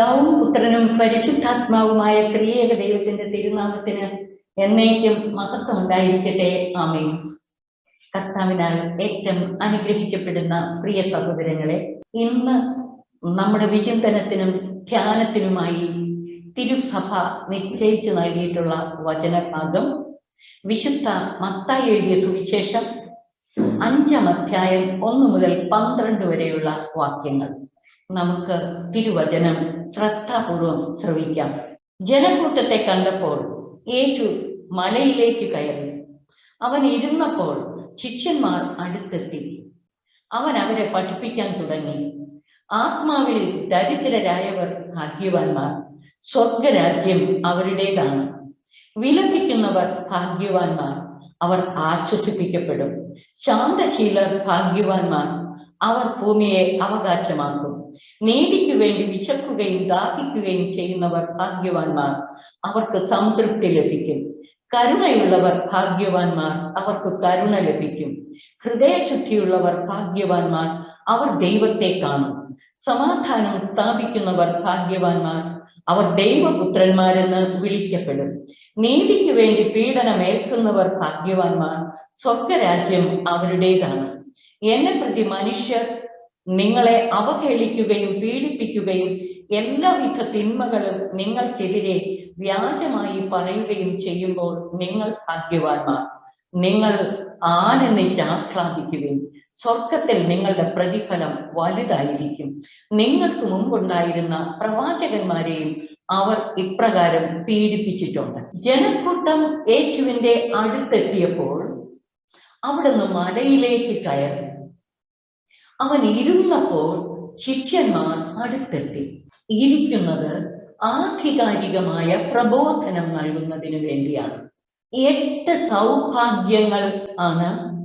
പിതാവും പുത്രനും പരിശുദ്ധാത്മാവുമായ ത്രിയേക ദൈവത്തിന്റെ തിരുനാമത്തിന് എന്നേക്കും മഹത്വം ഉണ്ടായിരിക്കട്ടെ. ആമേ കർത്താവിനാൽ ഏറ്റവും അനുഗ്രഹിക്കപ്പെടുന്ന പ്രിയ സഹോദരങ്ങളെ ഇന്ന് നമ്മുടെ വിചിന്തനത്തിനും ധ്യാനത്തിനുമായി തിരുസഭ നിശ്ചയിച്ചു നൽകിയിട്ടുള്ള വചനഭാഗം വിശുദ്ധ മത്തായി എഴുതിയ സുവിശേഷം അഞ്ചാം അധ്യായം ഒന്ന് മുതൽ പന്ത്രണ്ട് വരെയുള്ള വാക്യങ്ങൾ. നമുക്ക് തിരുവചനം ശ്രദ്ധാപൂർവം ശ്രവിക്കാം. ജനക്കൂട്ടത്തെ കണ്ടപ്പോൾ യേശു മലയിലേക്ക് കയറി. അവൻ ഇരുന്നപ്പോൾ ശിഷ്യന്മാർ അടുത്തെത്തി. അവൻ അവരെ പഠിപ്പിക്കാൻ തുടങ്ങി. ആത്മാവിൽ ദരിദ്രരായവർ ഭാഗ്യവാന്മാർ സ്വർഗരാജ്യം അവരുടേതാണ്. വിലപിക്കുന്നവർ ഭാഗ്യവാന്മാർ അവർ ആശ്വസിപ്പിക്കപ്പെടും. ശാന്തശീലർ ഭാഗ്യവാന്മാർ അവർ ഭൂമിയെ അവകാശമാക്കും. നീതിക്ക് വേണ്ടി വിശക്കുകയും ദാഹിക്കുകയും ചെയ്യുന്നവർ ഭാഗ്യവാന്മാർ അവർക്ക് സംതൃപ്തി ലഭിക്കും. കരുണയുള്ളവർ ഭാഗ്യവാന്മാർ അവർക്ക് കരുണ ലഭിക്കും. ഹൃദയശുദ്ധിയുള്ളവർ ഭാഗ്യവാന്മാർ അവർ ദൈവത്തെ കാണും. സമാധാനം സ്ഥാപിക്കുന്നവർ ഭാഗ്യവാന്മാർ അവർ ദൈവപുത്രന്മാരെന്ന് വിളിക്കപ്പെടും. നീതിക്ക് വേണ്ടി പീഡനമേൽക്കുന്നവർ ഭാഗ്യവാന്മാർ സ്വർഗരാജ്യം അവരുടേതാണ്. എന്നെ പ്രതി മനുഷ്യർ നിങ്ങളെ അവഹേളിക്കുകയും പീഡിപ്പിക്കുകയും എല്ലാവിധ തിന്മകളും നിങ്ങൾക്കെതിരെ വ്യാജമായി പറയുകയും ചെയ്യുമ്പോൾ നിങ്ങൾ ഭാഗ്യവാന്മാർ. നിങ്ങൾ ആനന്ദിച്ച് ആഹ്ലാദിക്കുകയും സ്വർഗത്തിൽ നിങ്ങളുടെ പ്രതിഫലം വലുതായിരിക്കും. നിങ്ങൾക്ക് മുമ്പുണ്ടായിരുന്ന പ്രവാചകന്മാരെയും അവർ ഇപ്രകാരം പീഡിപ്പിച്ചിട്ടുണ്ട്. ജനക്കൂട്ടം യേശുവിന്റെ അടുത്തെത്തിയപ്പോൾ അവിടുന്ന് മലയിലേക്ക് കയറി. അവൻ ഇരുന്നപ്പോൾ ശിഷ്യന്മാർ അടുത്തെത്തി. ഇരിക്കുന്നത് ആധികാരികമായ പ്രബോധനം നൽകുന്നതിന് വേണ്ടിയാണ്. എട്ട് സൗഭാഗ്യങ്ങൾ ആണ്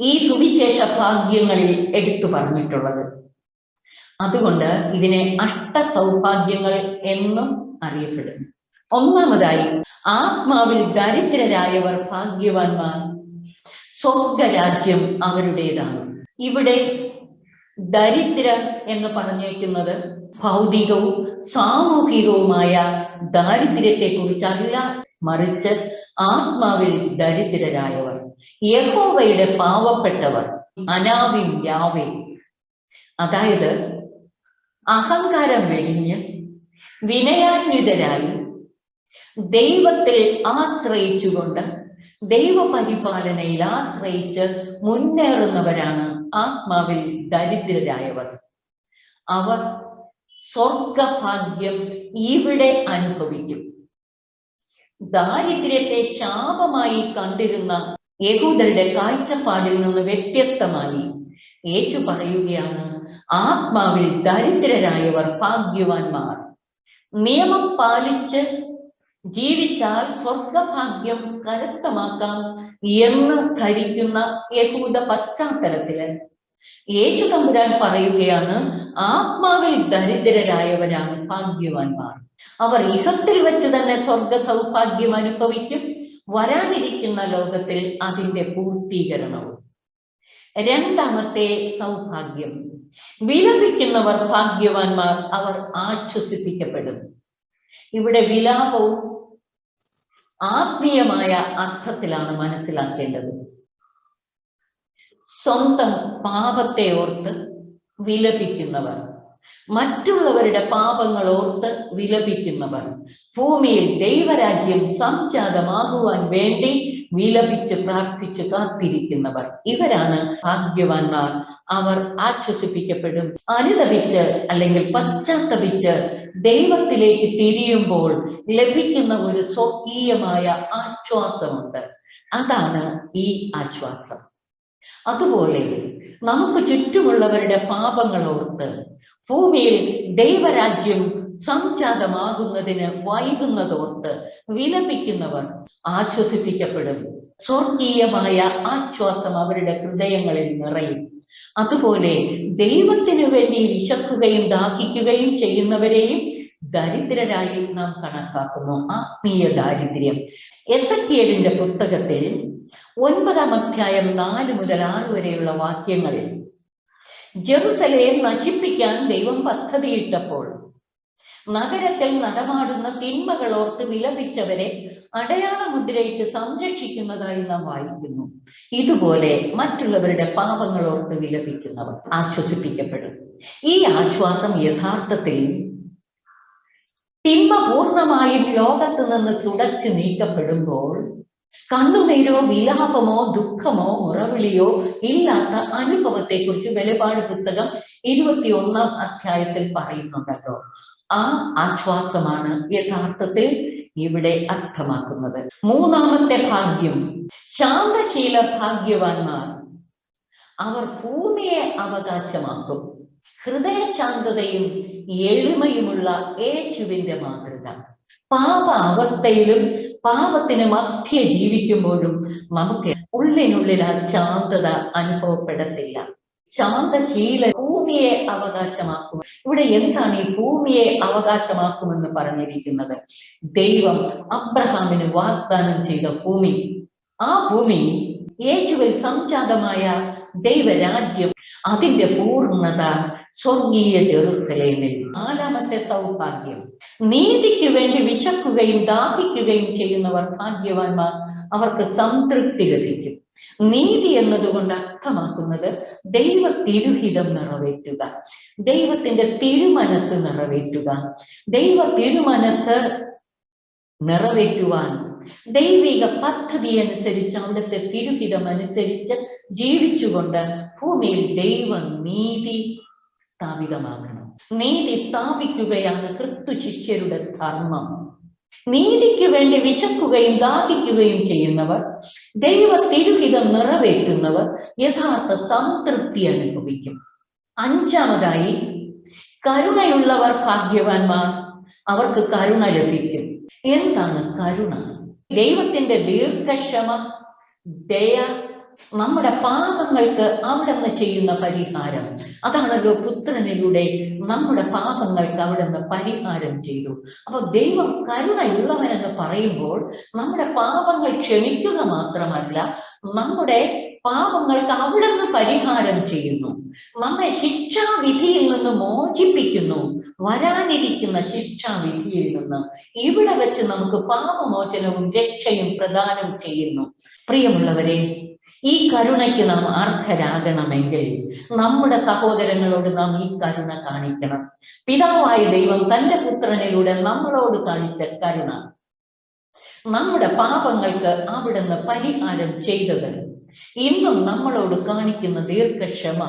ഈ സുവിശേഷ ഭാഗ്യങ്ങളിൽ എടുത്തു പറഞ്ഞിട്ടുള്ളത്. അതുകൊണ്ട് ഇതിനെ അഷ്ട സൗഭാഗ്യങ്ങൾ എന്നും അറിയപ്പെടുന്നു. ഒന്നാമതായി ആത്മാവിൽ ദരിദ്രരായവർ ഭാഗ്യവാന്മാർ. സ്വർഗരാജ്യം അവരുടേതാണ്. ഇവിടെ ദരിദ്ര എന്ന് പറഞ്ഞിരിക്കുന്നത് ഭൗതികവും സാമൂഹികവുമായ ദാരിദ്ര്യത്തെ കുറിച്ചല്ല മറിച്ച് ആത്മാവിൽ ദരിദ്രരായവർ യഹോവയുടെ പാവപ്പെട്ടവർ അനാവിൻ യാവേ അതായത് അഹങ്കാരം വെടിഞ്ഞ് വിനയാന്വിതരായി ദൈവത്തിൽ ആശ്രയിച്ചുകൊണ്ട് ദൈവപരിപാലനയിൽ ആശ്രയിച്ച് മുന്നേറുന്നവരാണ് ആത്മാവിൽ ദരിദ്രരായവർ. അവർ സ്വർഗഭാഗ്യം ഇവിടെ അനുഭവിക്കും. ദാരിദ്ര്യത്തെ ശാപമായി കണ്ടിരുന്ന യഹൂദരുടെ കാഴ്ചപ്പാടിൽ നിന്ന് വ്യത്യസ്തമായി യേശു പറയുകയാണ് ആത്മാവിൽ ദരിദ്രരായവർ ഭാഗ്യവാന്മാർ. നിയമം പാലിച്ച് ജീവിച്ചാൽ സ്വർഗഭാഗ്യം കരസ്ഥമാക്കാം എന്ന് ധരിക്കുന്ന യഹൂദ പശ്ചാത്തലത്തിൽ യേശു തമ്പുരാൻ പറയുകയാണ് ആത്മാവിൽ ദരിദ്രരായവരാണ് ഭാഗ്യവാന്മാർ. അവർ ഇഹത്തിൽ വെച്ച് തന്നെ സ്വർഗ സൗഭാഗ്യം അനുഭവിക്കും. വരാനിരിക്കുന്ന ലോകത്തിൽ അതിന്റെ പൂർത്തീകരണവും. രണ്ടാമത്തെ സൗഭാഗ്യം വിലപിക്കുന്നവർ ഭാഗ്യവാന്മാർ അവർ ആശ്വസിപ്പിക്കപ്പെടും. ഇവിടെ വിലാപവും ആത്മീയമായ അർത്ഥത്തിലാണ് മനസ്സിലാക്കേണ്ടത്. സ്വന്തം പാപത്തെ ഓർത്ത് വിലപിക്കുന്നവർ മറ്റുള്ളവരുടെ പാപങ്ങൾ ഓർത്ത് വിലപിക്കുന്നവർ ഭൂമിയിൽ ദൈവരാജ്യം സംജാതമാകുവാൻ വേണ്ടി വിലപിച്ച് പ്രാർത്ഥിച്ച് കാത്തിരിക്കുന്നവർ. ഇവരാണ് ഭാഗ്യവാന്മാർ. അവർ ആശ്വസിപ്പിക്കപ്പെടും. അനുദപിച്ച് അല്ലെങ്കിൽ പശ്ചാത്തപിച്ച് ദൈവത്തിലേക്ക് തിരിയുമ്പോൾ ലഭിക്കുന്ന ഒരു സ്വർഗീയമായ ആശ്വാസമുണ്ട്. അതാണ് ഈ ആശ്വാസം. അതുപോലെ നമുക്ക് ചുറ്റുമുള്ളവരുടെ പാപങ്ങൾ ഓർത്ത് ഭൂമിയിൽ ദൈവരാജ്യം സംജാതമാകുന്നതിന് വൈകുന്നതോർത്ത് വിലപിക്കുന്നവർ ആശ്വസിപ്പിക്കപ്പെടും. സ്വർഗീയമായ ആശ്വാസം അവരുടെ ഹൃദയങ്ങളിൽ നിറയും. അതുപോലെ ദൈവത്തിനു വേണ്ടി വിശക്കുകയും ദാഹിക്കുകയും ചെയ്യുന്നവരെയും ദരിദ്രരായി നാം കണക്കാക്കുന്നു. ആത്മീയ ദാരിദ്ര്യം. എസക്കിയലിന്റെ പുസ്തകത്തിൽ ഒൻപതാം അധ്യായം നാല് മുതൽ ആറ് വരെയുള്ള വാക്യങ്ങളിൽ ജെറുസലേം നശിപ്പിക്കാൻ ദൈവം പദ്ധതിയിട്ടപ്പോൾ നഗരത്തിൽ നടമാടുന്ന തിന്മകൾ ഓർത്ത് വിലപിച്ചവരെ അടയാള മുദ്രയിട്ട് സംരക്ഷിക്കുന്നതായി നാം വായിക്കുന്നു. ഇതുപോലെ മറ്റുള്ളവരുടെ പാപങ്ങൾ ഓർത്ത് വിലപിക്കുന്നവർ ആശ്വസിപ്പിക്കപ്പെടും. ഈ ആശ്വാസം യഥാർത്ഥത്തിൽ തിന്മ പൂർണമായും ലോകത്ത് നിന്ന് തുടച്ചു നീക്കപ്പെടുമ്പോൾ കണ്ണുനീരോ വിലാപമോ ദുഃഖമോ മുറവിളിയോ ഇല്ലാത്ത അനുഭവത്തെക്കുറിച്ച് വെളിപാട് പുസ്തകം ഇരുപത്തിയൊന്നാം അധ്യായത്തിൽ പറയുന്നുണ്ടല്ലോ. ആ ആശ്വാസമാണ് യഥാർത്ഥത്തിൽ ഇവിടെ അർത്ഥമാക്കുന്നത്. മൂന്നാമത്തെ ഭാഗ്യം ശാന്തശീല ഭാഗ്യവാന്മാർ. അവർ ഭൂമിയെ അവകാശമാക്കും. ഹൃദയശാന്തതയും എളിമയുമുള്ള യേശുവിന്റെ മാതൃക. പാപ അവസ്ഥയിലും പാപത്തിന് മധ്യ ജീവിക്കുമ്പോഴും നമുക്ക് ഉള്ളിനുള്ളിൽ ആ ശാന്തത അനുഭവപ്പെടത്തില്ല. ശാന്തശീല ഭൂമിയെ അവകാശമാക്കും. ഇവിടെ എന്താണ് ഈ ഭൂമിയെ അവകാശമാക്കുമെന്ന് പറഞ്ഞിരിക്കുന്നത്? ദൈവം അബ്രഹാമിന് വാഗ്ദാനം ചെയ്ത ഭൂമി. ആ ഭൂമി യേശുവിൽ സംജാതമായ ദൈവരാജ്യം അതിന്റെ പൂർണത സ്വർഗീയ ജെറുസലേമിൽ. നാലാമത്തെ സൗഭാഗ്യം. നീതിക്ക് വേണ്ടി വിശക്കുകയും ദാഹിക്കുകയും ചെയ്യുന്നവർ ഭാഗ്യവാന്മാർ. അവർക്ക് സംതൃപ്തി ലഭിക്കും. നീതി എന്നതുകൊണ്ട് അർത്ഥമാക്കുന്നത് ദൈവ തിരുഹിതം നിറവേറ്റുക. ദൈവത്തിന്റെ തിരുമനസ് നിറവേറ്റുക. ദൈവ തിരുമനസ് നിറവേറ്റുവാൻ ദൈവിക പദ്ധതി അനുസരിച്ച് അവിടുത്തെ തിരുഹിതം അനുസരിച്ച് ജീവിച്ചുകൊണ്ട് ഭൂമിയിൽ ദൈവ നീതി സ്ഥാപിതമാകണം. നീതി സ്ഥാപിക്കുകയാണ് ക്രിസ്തു ശിഷ്യരുടെ ധർമ്മം. നീതിക്ക് വേണ്ടി വിശക്കുകയും ദാഹിക്കുകയും ചെയ്യുന്നവർ ദൈവ തിരുഹിതം നിറവേറ്റുന്നവർ യഥാർത്ഥ സംതൃപ്തി അനുഭവിക്കും. അഞ്ചാമതായി കരുണയുള്ളവർ ഭാഗ്യവാന്മാർ അവർക്ക് കരുണ ലഭിക്കും. എന്താണ് കരുണ? ദൈവത്തിന്റെ ദീർഘക്ഷമ ദയ നമ്മുടെ പാപങ്ങൾക്ക് അവിടുന്ന് ചെയ്യുന്ന പരിഹാരം. അതാണല്ലോ പുത്രനിലൂടെ നമ്മുടെ പാപങ്ങൾക്ക് അവിടുന്ന് പരിഹാരം ചെയ്തു. അപ്പൊ ദൈവം കരുണയുള്ളവനെന്ന് പറയുമ്പോൾ നമ്മുടെ പാപങ്ങൾ ക്ഷമിക്കുക മാത്രമല്ല നമ്മുടെ പാപങ്ങൾക്ക് അവിടുന്ന് പരിഹാരം ചെയ്യുന്നു. നമ്മെ ശിക്ഷാവിധിയിൽ നിന്ന് മോചിപ്പിക്കുന്നു. വരാനിരിക്കുന്ന ശിക്ഷാവിധിയിൽ നിന്ന് ഇവിടെ വെച്ച് നമുക്ക് പാപമോചനവും രക്ഷയും പ്രദാനം ചെയ്യുന്നു. പ്രിയമുള്ളവരെ ഈ കരുണയ്ക്ക് നാം അർഹരാകണമെങ്കിൽ നമ്മുടെ സഹോദരങ്ങളോട് നാം ഈ കരുണ കാണിക്കണം. പിതാവായ ദൈവം തന്റെ പുത്രനിലൂടെ നമ്മളോട് കാണിച്ച കരുണ. നമ്മുടെ പാപങ്ങൾക്ക് അവിടുന്ന് പരിഹാരം ചെയ്തത്. ഇന്നും നമ്മളോട് കാണിക്കുന്ന ദീർഘക്ഷമ.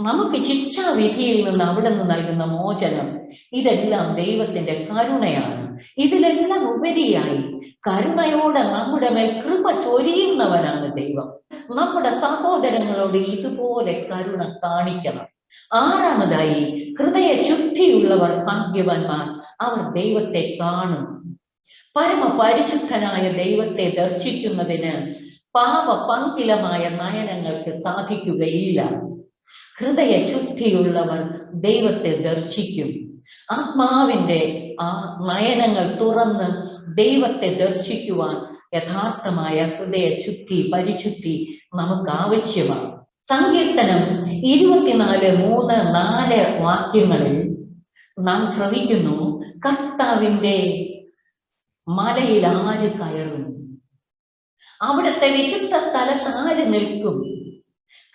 നമുക്ക് ശിക്ഷാവിധിയിൽ നിന്ന് അവിടുന്ന് നൽകുന്ന മോചനം. ഇതെല്ലാം ദൈവത്തിന്റെ കരുണയാണ്. ഇതിലെല്ലാം ഉപരിയായി. കരുണയോടെ നമ്മുടെ മേൽ കൃപ ചൊരിയുന്നവനാണ് ദൈവം. നമ്മുടെ സഹോദരങ്ങളോട് ഇതുപോലെ കരുണ കാണിക്കണം. ആറാമതായി ഹൃദയ ശുദ്ധിയുള്ളവർ ഭാഗ്യവാന്മാർ. അവർ ദൈവത്തെ കാണും. പരമ പരിശുദ്ധനായ ദൈവത്തെ ദർശിക്കുന്നതിന് പാപ പങ്കിലമായ നയനങ്ങൾക്ക് സാധിക്കുകയില്ല. ഹൃദയ ശുദ്ധിയുള്ളവർ ദൈവത്തെ ദർശിക്കും. ആത്മാവിന്റെ ആ നയനങ്ങൾ തുറന്ന് ദൈവത്തെ ദർശിക്കുവാൻ യഥാർത്ഥമായ ഹൃദയ ശുദ്ധി പരിശുദ്ധി നമുക്ക് ആവശ്യമാണ് സങ്കീർത്തനം ഇരുപത്തിനാല് മൂന്ന് നാല് വാക്യങ്ങളിൽ നാം ശ്രവിക്കുന്നു കർത്താവിന്റെ മലയിൽ ആര് കയറും? അവിടുത്തെ വിശുദ്ധ സ്ഥലത്ത് ആര് നിൽക്കും?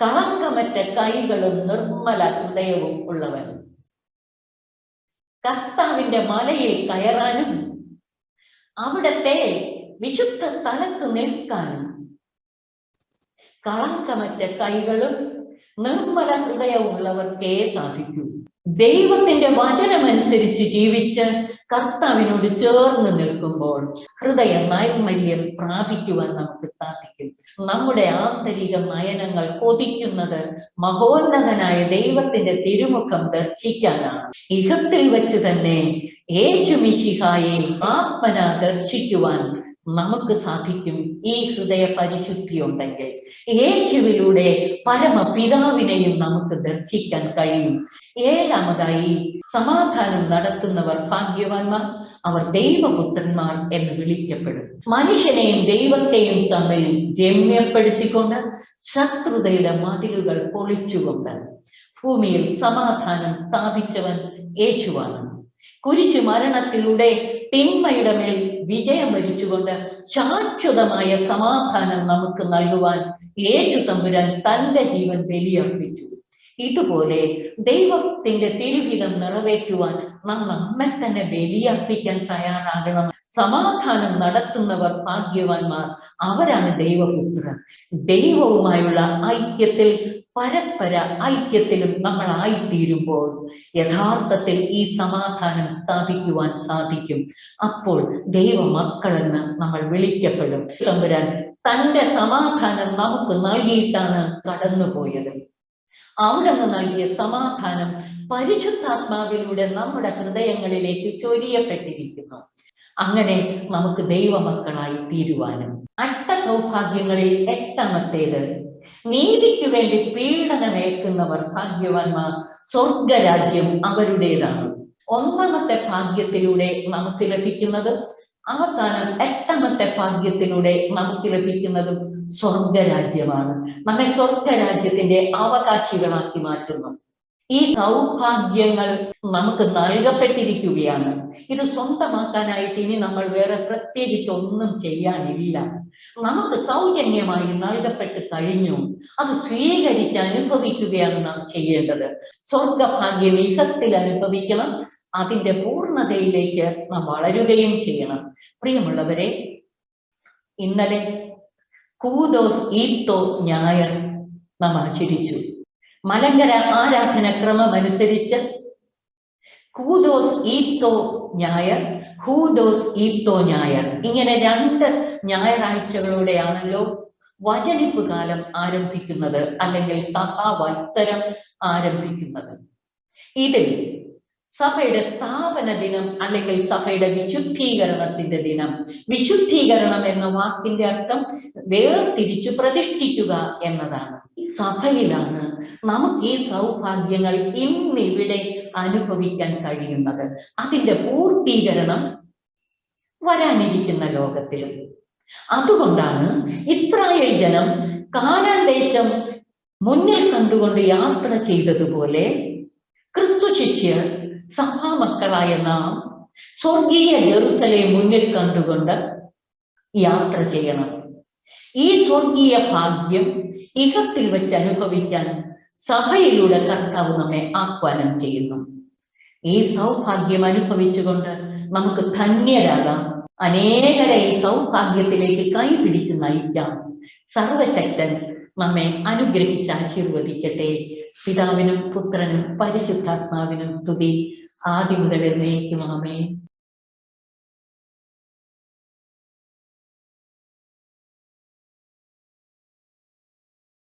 കളങ്കമറ്റ കൈകളും നിർമ്മല ഹൃദയവും ഉള്ളവൻ. കർത്താവിന്റെ മലയിൽ കയറാനും അവിടത്തെ വിശുദ്ധ സ്ഥലത്ത് നിൽക്കാനും. കളങ്കമറ്റ കൈകളും നിർമ്മല ഹൃദയമുള്ളവർക്കേ സാധിക്കൂ. ദൈവത്തിന്റെ വചനമനുസരിച്ച് ജീവിച്ച് കർത്താവിനോട് ചേർന്ന് നിൽക്കുമ്പോൾ ഹൃദയ നൈർമല്യം പ്രാപിക്കുവാൻ നമുക്ക് സാധിക്കും. നമ്മുടെ ആന്തരിക നയനങ്ങൾ കൊതിക്കുന്നത് മഹോന്നതനായ ദൈവത്തിന്റെ തിരുമുഖം ദർശിക്കാനാണ്. ഇഹത്തിൽ വെച്ച് തന്നെ യേശു മിശിഹായെ ആത്മന ദർശിക്കുവാൻ നമുക്ക് സാധിക്കും. ഈ ഹൃദയ പരിശുദ്ധി ഉണ്ടെങ്കിൽ യേശുവിലൂടെ പരമപിതാവിനെയും നമുക്ക് ദർശിക്കാൻ കഴിയും. ഏഴാമതായി സമാധാനം നടത്തുന്നവർ ഭാഗ്യവാന്മാർ അവർ ദൈവപുത്രന്മാർ എന്ന് വിളിക്കപ്പെടും. മനുഷ്യനെയും ദൈവത്തെയും തമ്മിൽ ജമ്യപ്പെടുത്തിക്കൊണ്ട് ശത്രുതയുടെ മതിലുകൾ പൊളിച്ചുകൊണ്ട് ഭൂമിയിൽ സമാധാനം സ്ഥാപിച്ചവൻ യേശുവാണ്. കുരിശു മരണത്തിലൂടെ തിന്മയുടെ മേൽ വിജയം വരിച്ചുകൊണ്ട് ശാശ്വതമായ സമാധാനം നമുക്ക് നൽകുവാൻ യേശു തമ്പുരാൻ തന്റെ ജീവൻ ബലിയർപ്പിച്ചു. ഇതുപോലെ ദൈവത്തിന്റെ തിരുഹിതം നിറവേറ്റുവാൻ നാം നമ്മെ തന്നെ ബലിയർപ്പിക്കാൻ തയ്യാറാകണം. സമാധാനം നടത്തുന്നവർ ഭാഗ്യവാന്മാർ. അവരാണ് ദൈവപുത്രർ. ദൈവവുമായുള്ള ഐക്യത്തിൽ പരസ്പര ഐക്യത്തിലും നമ്മൾ ആയിത്തീരുമ്പോൾ യഥാർത്ഥത്തിൽ ഈ സമാധാനം സ്ഥാപിക്കുവാൻ സാധിക്കും. അപ്പോൾ ദൈവമക്കളെന്ന് നമ്മൾ വിളിക്കപ്പെടും. തമ്പുരാൻ തന്റെ സമാധാനം നമുക്ക് നൽകിയിട്ടാണ് കടന്നുപോയത്. അവിടെ നിന്ന് നൽകിയ സമാധാനം പരിശുദ്ധാത്മാവിലൂടെ നമ്മുടെ ഹൃദയങ്ങളിലേക്ക് ചൊരിയപ്പെട്ടിരിക്കുന്നു. അങ്ങനെ നമുക്ക് ദൈവമക്കളായി തീരുവാനും. അട്ട സൗഭാഗ്യങ്ങളിൽ എട്ടാമത്തേത്. നീതിക്ക് വേണ്ടി പീഡനമേക്കുന്നവർ ഭാഗ്യവാന്മാർ സ്വർഗരാജ്യം അവരുടേതാണ്. ഒന്നാമത്തെ ഭാഗ്യത്തിലൂടെ നമുക്ക് ലഭിക്കുന്നത് അവസാനം എട്ടാമത്തെ ഭാഗ്യത്തിലൂടെ നമുക്ക് ലഭിക്കുന്നതും സ്വർഗരാജ്യമാണ്. നമ്മെ സ്വർഗരാജ്യത്തിന്റെ അവകാശികളാക്കി മാറ്റുന്നു. ഈ സൗഭാഗ്യങ്ങൾ നമുക്ക് നൽകപ്പെട്ടിരിക്കുകയാണ്. ഇത് സ്വന്തമാക്കാനായിട്ട് ഇനി നമ്മൾ വേറെ പ്രത്യേകിച്ച് ഒന്നും ചെയ്യാനില്ല. നമുക്ക് സൗജന്യമായി നൽകപ്പെട്ട് കഴിഞ്ഞു. അത് സ്വീകരിച്ച് അനുഭവിക്കുകയാണ് നാം ചെയ്യേണ്ടത്. സ്വർഗഭാഗ്യം ഇഹത്തിൽ അനുഭവിക്കണം. അതിന്റെ പൂർണതയിലേക്ക് നാം വളരുകയും ചെയ്യണം. പ്രിയമുള്ളവരെ ഇന്നലെ കൂദോസ് ഈത്തോ ഞായർ നാം ആചരിച്ചു. മലങ്കര ആരാധന ക്രമമനുസരിച്ച്. കൂദോസ് ഈത്തോ ഞായർ ഹൂദോസ് ഈത്തോ ഞായർ ഇങ്ങനെ രണ്ട് ഞായറാഴ്ചകളോടെയാണല്ലോ വചനിപ്പ് കാലം ആരംഭിക്കുന്നത് അല്ലെങ്കിൽ സഭാ വത്സരം ആരംഭിക്കുന്നത്. ഇതിൽ സഭയുടെ സ്ഥാപന ദിനം അല്ലെങ്കിൽ സഭയുടെ വിശുദ്ധീകരണത്തിന്റെ ദിനം. വിശുദ്ധീകരണം എന്ന വാക്കിന്റെ അർത്ഥം വേർതിരിച്ചു പ്രതിഷ്ഠിക്കുക എന്നതാണ്. സഭയിലാണ് നമുക്ക് ഈ സൗഭാഗ്യങ്ങൾ ഇന്നിവിടെ അനുഭവിക്കാൻ കഴിയുന്നത്. അതിന്റെ പൂർത്തീകരണം വരാനിരിക്കുന്ന ലോകത്തിലും. അതുകൊണ്ടാണ് ഇത്രയേ ജനം കാനാൻ ദേശം മുന്നിൽ കണ്ടുകൊണ്ട് യാത്ര ചെയ്തതുപോലെ ക്രിസ്തു ശിഷ്യർ സഭാമക്കളായ നാം സ്വർഗീയ ജെറുസലെ മുന്നിൽ കണ്ടുകൊണ്ട് യാത്ര ചെയ്യണം. ഈ സ്വർഗീയ ഭാഗ്യം ഇഹത്തിൽ വെച്ച് അനുഭവിക്കാൻ സഭയിലൂടെ കർത്താവ് നമ്മെ ആഹ്വാനം ചെയ്യുന്നു. ഈ സൗഭാഗ്യം അനുഭവിച്ചുകൊണ്ട് നമുക്ക് ധന്യരാകാം. അനേകരെ ഈ സൗഭാഗ്യത്തിലേക്ക് കൈ പിടിച്ച് നയിക്കാം. സർവശക്തൻ നമ്മെ അനുഗ്രഹിച്ച് ആശീർവദിക്കട്ടെ. പിതാവിനും പുത്രനും പരിശുദ്ധാത്മാവിനും സ്തുതി. ആദ്യം മുതൽ എന്നേക്കും